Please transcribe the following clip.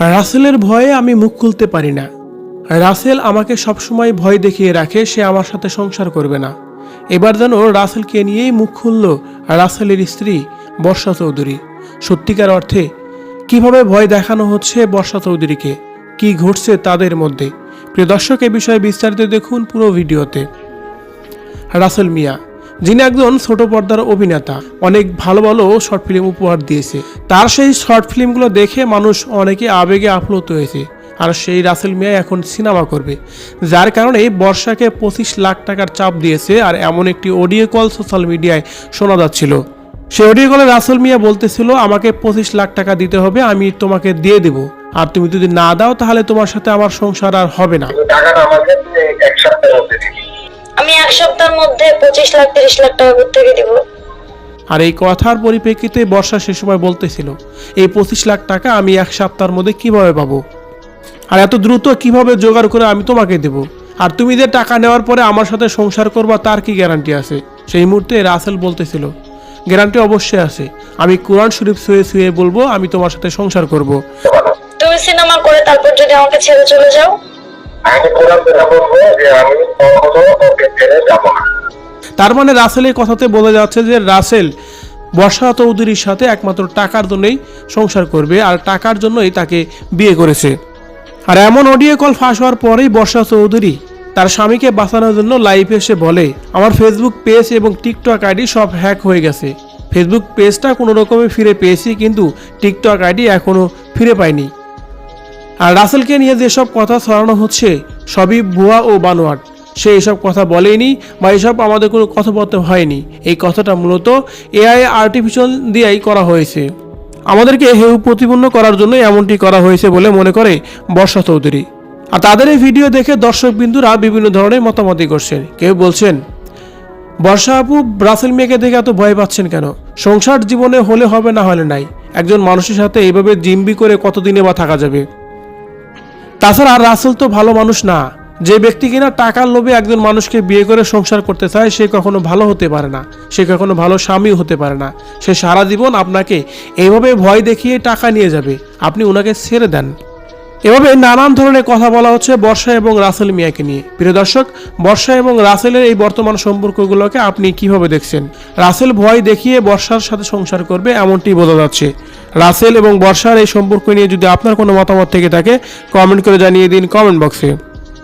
রাসেলের ভয়ে আমি মুখ খুলতে পারি না। রাসেল আমাকে সবসময় ভয় দেখিয়ে রাখে, সে আমার সাথে সংসার করবে না। এবার যেন রাসেলকে নিয়েই মুখ খুলল রাসেলের স্ত্রী বর্ষা চৌধুরী। সত্যিকার অর্থে, কীভাবে ভয় দেখানো হচ্ছে বর্ষা চৌধুরীকে? কি ঘটছে তাদের মধ্যে? প্রিয় দর্শক, এ বিষয়ে বিস্তারিত দেখুন পুরো ভিডিওতে। রাসেল মিয়া যিনি একজন ছোট পর্দার অভিনেতা, অনেক ভালো ভালো শর্ট ফিল্ম উপহার দিয়েছে। তার সেই শর্ট ফিল্মগুলো দেখে মানুষ অনেকে আবেগে আপ্লুত হয়েছে। আর সেই রাসেল মিয়া এখন সিনেমা করবে, যার কারণে বর্ষাকে পঁচিশ লাখ টাকার চাপ দিয়েছে আর এমন একটি অডিও কল সোশ্যাল মিডিয়ায় শোনা যাচ্ছিল। সেই অডিও কলে রাসেল মিয়া বলতেছিল, আমাকে পঁচিশ লাখ টাকা দিতে হবে, আমি তোমাকে দিয়ে দেব। আর তুমি যদি না দাও, তাহলে তোমার সাথে আমার সংসার আর হবে না। টাকাটা পঁচিশ লাখ তিরিশ লাখ টাকা থেকে দিব। আর এই কথার পরিপ্রেক্ষিতে বর্ষা সে সময় বলতেছিল এই পঁচিশ লাখ টাকা আমি এক সপ্তাহের মধ্যে কীভাবে পাবো? আর এত দ্রুত কীভাবে জোগাড় করে আমি তোমাকে দেব? আর তুমি যে টাকা নেওয়ার পরে আমার সাথে সংসার করবা তার কি গ্যারান্টি আছে? সেই মুহূর্তে রাসেল বলতেছিল গ্যারান্টি অবশ্যই আছে। আমি কোরআন শরীফ শুয়ে শুয়ে বলব আমি তোমার সাথে সংসার করব। তুমি সিনেমা করে তারপর যদি আমাকে ছেড়ে চলে যাও? আমি কোরআন বলব যে আমি কখনো ওকে ছেড়ে যাব না। তার মানে রাসেলের কথাতে বোঝা যাচ্ছে যে রাসেল বর্ষা চৌধুরীর সাথে একমাত্র টাকার জন্যই সংসার করবে আর টাকার জন্যই তাকে বিয়ে করেছে। আর এমন অডিও কল ফাঁস হওয়ার পরেই বর্ষা চৌধুরী তার স্বামীকে বাঁচানোর জন্য লাইভে এসে বলে, আমার ফেসবুক পেজ এবং টিকটক আইডি সব হ্যাক হয়ে গেছে। ফেসবুক পেজটা কোনো রকমে ফিরে পেয়েছি কিন্তু টিকটক আইডি এখনও ফিরে পাইনি। আর রাসেলকে নিয়ে যেসব কথা ছড়ানো হচ্ছে, সবই ভুয়া ও বানোয়াট। সে এসব কথা বলেনি বা এসব আমাদের কোনো কথাবার্তা হয়নি। এই কথাটা মূলত এআই আর্টিফিশিয়াল দিয়েই করা হয়েছে। আমাদেরকে হেউ প্রতিপন্ন করার জন্য এমনটি করা হয়েছে বলে মনে করে বর্ষা চৌধুরী। আর তাদের এই ভিডিও দেখে দর্শক বিন্দুরা বিভিন্ন ধরনের মতামতি করছেন। কেউ বলছেন, বর্ষা আপু রাসেল মেয়েকে দেখে এত ভয় পাচ্ছেন কেন? সংসার জীবনে হলে হবে না হলে নাই। একজন মানুষের সাথে এইভাবে জিম্বি করে কতদিনে বা থাকা যাবে? তাছাড়া রাসেল তো ভালো মানুষ না। যে ব্যক্তি কিনা টাকার লোভে একজন মানুষকে বিয়ে করে সংসার করতে চায়, সে কখনো ভালো হতে পারে না। সে কখনো ভালো স্বামী হতে পারে না। সে সারা জীবন আপনাকে এইভাবে ভয় দেখিয়ে টাকা নিয়ে যাবে। আপনি ওনাকে ছেড়ে দেন। এভাবে নানান ধরনের কথা বলা হচ্ছে বর্ষা এবং রাসেল মিয়াকে নিয়ে। প্রিয় দর্শক, বর্ষা এবং রাসেলের এই বর্তমান সম্পর্কগুলোকে আপনি কীভাবে দেখছেন? রাসেল ভয় দেখিয়ে বর্ষার সাথে সংসার করবে এমনটি বোঝা যাচ্ছে। রাসেল এবং বর্ষার এই সম্পর্ক নিয়ে যদি আপনার কোনো মতামত থেকে থাকে, কমেন্ট করে জানিয়ে দিন কমেন্ট বক্সে।